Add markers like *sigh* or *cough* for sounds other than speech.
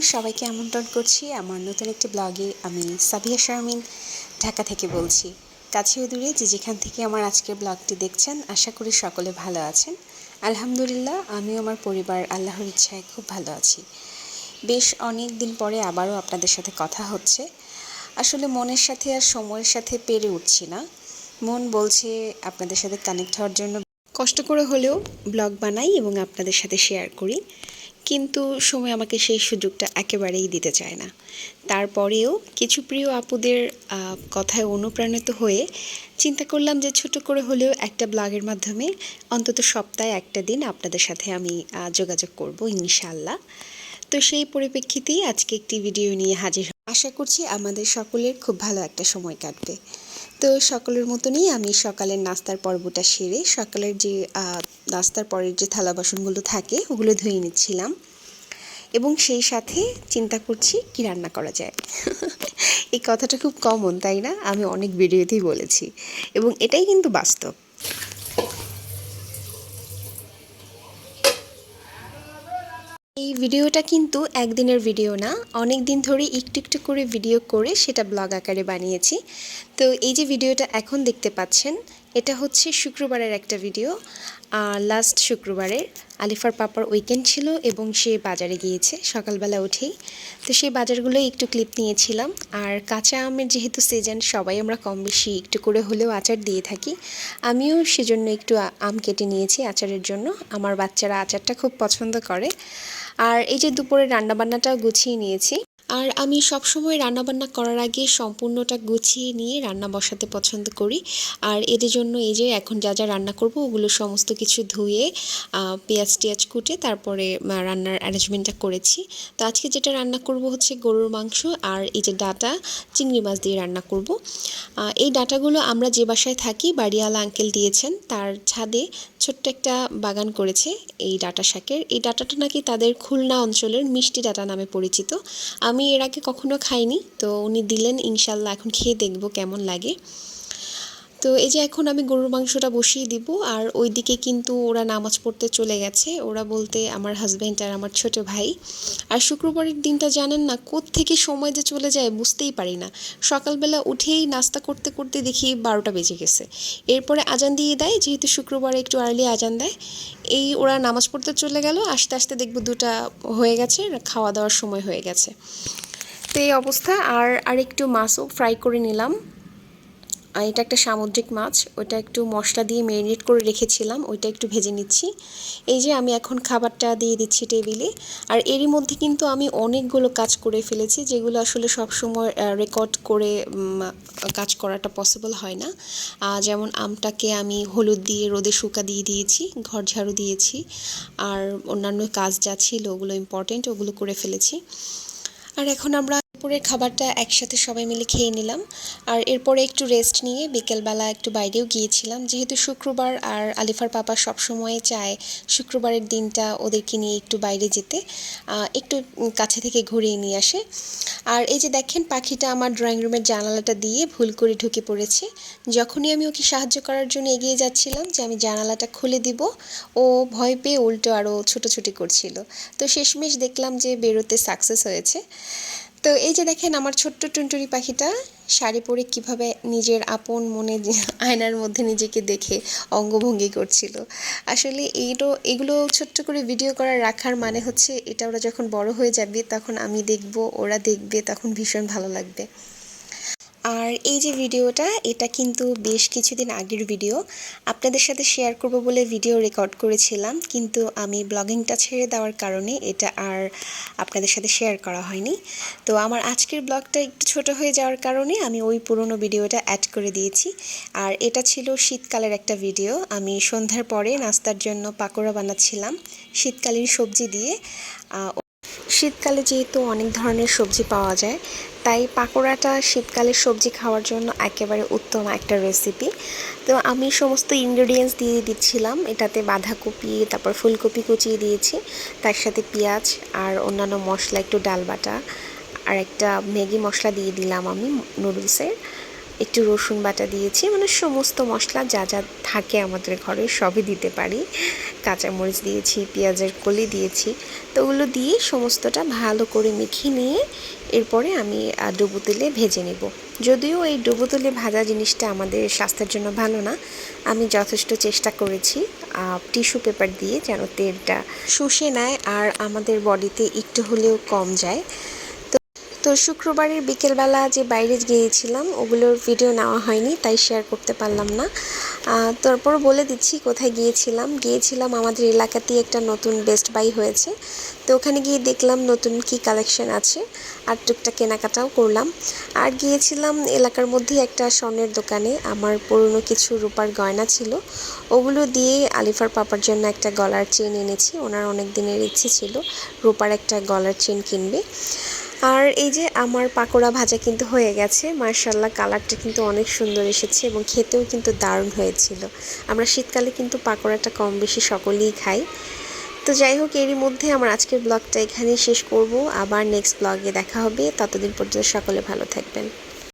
সবাইকে আমন্ত্রণ করছি আমার নতুন একটি ব্লগে। আমি সাবিয়া শারমিন, ঢাকা থেকে বলছি। কাছে দূরে যে যেখান থেকে আমার আজকের ব্লগটি দেখছেন, আশা করি সকলে ভালো আছেন। আলহামদুলিল্লাহ, আমিও আমার পরিবার আল্লাহর ইচ্ছায় খুব ভালো আছি। বেশ অনেক দিন পরে আবারও আপনাদের সাথে কথা হচ্ছে। আসলে মনের সাথে আর সময়ের সাথে পেরে উঠছি না। মন বলছে আপনাদের সাথে কানেক্ট হওয়ার জন্য। কষ্ট করে হলেও ব্লগ বানাই এবং আপনাদের সাথে শেয়ার করি। কিন্তু সময় আমাকে সেই সুযোগটা একেবারেই দিতে চায় না তারপরেও কিছু প্রিয় আপুদের কথায় অনুপ্রাণিত হয়ে চিন্তা করলাম যে ছোট করে হলেও একটা ব্লগের মাধ্যমে অন্তত সপ্তাহে একটা দিন আপনাদের সাথে আমি যোগাযোগ করব ইনশাল্লাহ তো সেই পরিপ্রেক্ষিতেই আজকে একটি ভিডিও নিয়ে হাজির। আশা করছি আমাদের সকলের খুব ভালো একটা সময় কাটবে তো সকলের মতনই আমি সকালের নাস্তার পর্বটা সেরে সকালের যে নাস্তার পরের যে থালা বাসনগুলো থাকে ওগুলো ধুয়ে নিচ্ছিলাম। এবং সেই সাথে চিন্তা করছি কি রান্না করা যায়। *laughs* এই কথাটা খুব কমন তাই না? আমি অনেক ভিডিওতেই বলেছি। এবং এটাই কিন্তু বাস্তব। ভিডিওটা কিন্তু একদিনের ভিডিও না। অনেক দিন ধরে একটু একটু করে ভিডিও করে সেটা ব্লগ আকারে বানিয়েছি। তো এই যে ভিডিওটা এখন দেখতে পাচ্ছেন, এটা হচ্ছে শুক্রবারের একটা ভিডিও। আর লাস্ট শুক্রবারের আলিফার পাপার উইকেন্ড ছিল এবং সে বাজারে গিয়েছে সকালবেলা উঠেই। তো সেই বাজারগুলোই একটু ক্লিপ নিয়েছিলাম। আর কাঁচা আমের যেহেতু সিজন সবাই আমরা কম বেশি একটু করে হলেও আচার দিয়ে থাকি। আমিও সেজন্য একটু আম কেটে নিয়েছি আচারের জন্য। আমার বাচ্চারা আচারটা খুব পছন্দ করে। আর এই যে দুপুরে রান্নাবান্নাটাও গুছিয়ে নিয়েছি। আর আমি সবসময় রান্নাবান্না করার আগে সম্পূর্ণটা গুছিয়ে নিয়ে রান্না বসাতে পছন্দ করি। আর এদের জন্য এই যে এখন যা যা রান্না করব ওগুলো সমস্ত কিছু ধুয়ে পেঁয়াজ টিয়াজ কুটে তারপরে রান্নার অ্যারেঞ্জমেন্টটা করেছি। তো আজকে যেটা রান্না করব হচ্ছে গরুর মাংস আর এই যে ডাটা, চিংড়ি মাছ দিয়ে রান্না করব। এই ডাটাগুলো আমরা যে বাসায় থাকি, বাড়িওয়ালা আঙ্কেল দিয়েছেন, তার ছাদে ছোট্ট একটা বাগান করেছে এই ডাটা শাকের। এই ডাটাটা নাকি তাদের খুলনা অঞ্চলের মিষ্টি ডাটা নামে পরিচিত। আমি এর আগে কখনো খাইনি, তো উনি দিলেন, ইনশাল্লাহ এখন খেয়ে দেখব কেমন লাগে। তো এই যে এখন আমি গরুর মাংসটা বসিয়ে দিব, আর ওইদিকে কিন্তু ওরা নামাজ পড়তে চলে গেছে। ওরা বলতে আমার হাজব্যান্ড আর আমার ছোট ভাই। আর শুক্রবারের দিনটা জানেন না থেকে সময় যে চলে যায় বুঝতেই পারি না। সকালবেলা উঠেই নাস্তা করতে করতে দেখি বারোটা বেজে গেছে। এরপরে আজান দিয়ে দেয়, যেহেতু শুক্রবারে একটু আর্লি আজান দেয়। এই ওরা নামাজ পড়তে চলে গেল, আস্তে আস্তে দেখব দুটা হয়ে গেছে, খাওয়া দাওয়ার সময় হয়ে গেছে। তো এই অবস্থা, আর আরেকটু মাছও ফ্রাই করে নিলাম। এটা একটা সামুদ্রিক মাছ, ওটা একটু মশলা দিয়ে ম্যারিনেট করে রেখেছিলাম, ওইটা একটু ভেজে নিচ্ছি। এই যে আমি এখন খাবারটা দিয়ে দিচ্ছি টেবিলে আর এরই মধ্যে কিন্তু আমি অনেকগুলো কাজ করে ফেলেছি, যেগুলো আসলে সবসময় রেকর্ড করে কাজ করাটা পসিবল হয় না। যেমন আমটাকে আমি হলুদ দিয়ে, রোদে শুকা দিয়ে দিয়েছি, ঘর ঝাড়ু দিয়েছি, আর অন্যান্য কাজ যা ছিল ওগুলো ইম্পর্টেন্ট ওগুলো করে ফেলেছি। আর এখন আমরা দুপুরের খাবারটা একসাথে সবাই মিলে খেয়ে নিলাম। আর এরপরে একটু রেস্ট নিয়ে বিকেলবেলা একটু বাইরেও গিয়েছিলাম। যেহেতু শুক্রবার আর আলিফার পাপা সবসময় চায় শুক্রবারের দিনটা ওদেরকে নিয়ে একটু বাইরে যেতে একটু কাছে থেকে ঘুরিয়ে নিয়ে আসে। আর এই যে দেখেন পাখিটা আমার ড্রয়িং রুমের জানালাটা দিয়ে ভুল করে ঢুকে পড়েছে। যখনই আমি ওকে সাহায্য করার জন্য এগিয়ে যাচ্ছিলাম যে আমি জানালাটা খুলে দিব, ও ভয় পেয়ে উল্টো আরও ছোটোছুটি করছিল। তো শেষমেশ দেখলাম যে বেরোতে সাকসেস হয়েছে। তো এই যে দেখেন আমার ছোট্ট টুনটুরি পাখিটা, শাড়ি পরে কীভাবে নিজের আপন মনে আয়নার মধ্যে নিজেকে দেখে অঙ্গভঙ্গি করছিল। আসলে এইটো, এগুলো ছোট্ট করে ভিডিও করা রাখার মানে হচ্ছে এটা ওরা যখন বড় হয়ে যাবে তখন আমি দেখব, ওরা দেখবে, তখন ভীষণ ভালো লাগবে। আর এই যে ভিডিওটা, এটা কিন্তু বেশ কিছুদিন আগের ভিডিও। আপনাদের সাথে শেয়ার করব বলে ভিডিও রেকর্ড করেছিলাম, কিন্তু আমি ব্লগিংটা ছেড়ে দেওয়ার কারণে এটা আর আপনাদের সাথে শেয়ার করা হয়নি। তো আমার আজকের ব্লগটা একটু ছোট হয়ে যাওয়ার কারণে আমি ওই পুরনো ভিডিওটা অ্যাড করে দিয়েছি। আর এটা ছিল শীতকালের একটা ভিডিও আমি সন্ধ্যার পরে নাস্তার জন্য পাকোড়া বানাচ্ছিলাম, শীতকালীন সবজি দিয়ে। শীতকালে যেহেতু অনেক ধরনের সবজি পাওয়া যায়, তাই পাকোড়াটা শীতকালের সবজি খাওয়ার জন্য একেবারে উত্তম একটা রেসিপি তো আমি সমস্ত ইনগ্রেডিয়েন্টস দিয়ে দিচ্ছিলাম। এটাতে বাঁধাকপি, তারপর ফুলকপি কুচিয়ে দিয়েছি। তার সাথে পেঁয়াজ আর অন্যান্য মশলা, একটু ডাল বাটা, আর একটা ম্যাগি মশলা দিয়ে দিলাম আমি নুডলসের। একটু রসুন বাটা দিয়েছি মানে সমস্ত মশলা যা যা থাকে আমাদের ঘরে সবই দিতে পারি। কাঁচামরিচ দিয়েছি, পেঁয়াজের কলি দিয়েছি, তো ওগুলো দিয়ে সমস্তটা ভালো করে মেখে নিয়ে এরপরে আমি ডুবো তেলে ভেজে নেব। যদিও এই ডুবো তেলে ভাজা জিনিসটা আমাদের স্বাস্থ্যের জন্য ভালো না, আমি যথেষ্ট চেষ্টা করেছি টিস্যু পেপার দিয়ে যেন তেলটা শুষে নেয়, আর আমাদের বডিতে একটু হলেও কম যায়। তো শুক্রবারের বিকেলবেলা যে বাইরে গিয়েছিলাম, ওগুলোর ভিডিও নেওয়া হয়নি, তাই শেয়ার করতে পারলাম না। তারপর বলে দিচ্ছি কোথায় গিয়েছিলাম। গিয়েছিলাম আমাদের এলাকাতেই একটা নতুন বেস্ট বাই হয়েছে। তো ওখানে গিয়ে দেখলাম নতুন কি কালেকশন আছে, আর টুকটা কেনাকাটাও করলাম। আর গিয়েছিলাম এলাকার মধ্যে একটা স্বর্ণের দোকানে, আমার পুরনো কিছু রূপার গয়না ছিল। ওগুলো দিয়ে আলিফার পাপার জন্য একটা গলার চেন এনেছি, ওনার অনেক দিনের ইচ্ছে ছিল, রূপার একটা গলার চেন কিনবে। আর এই যে আমার পাকোড়া ভাজা কিন্তু হয়ে গেছে মার্শাল্লাহ কালারটা কিন্তু অনেক সুন্দর এসেছে এবং খেতেও কিন্তু দারুণ হয়েছিল। আমরা শীতকালে কিন্তু পাকোড়াটা কম বেশি সকলেই খাই। তো যাই হোক, এরই মধ্যে আমার আজকের ব্লগটা এখানেই শেষ করব। আবার নেক্সট ব্লগে দেখা হবে। ততদিন পর্যন্ত সকলে ভালো থাকবেন।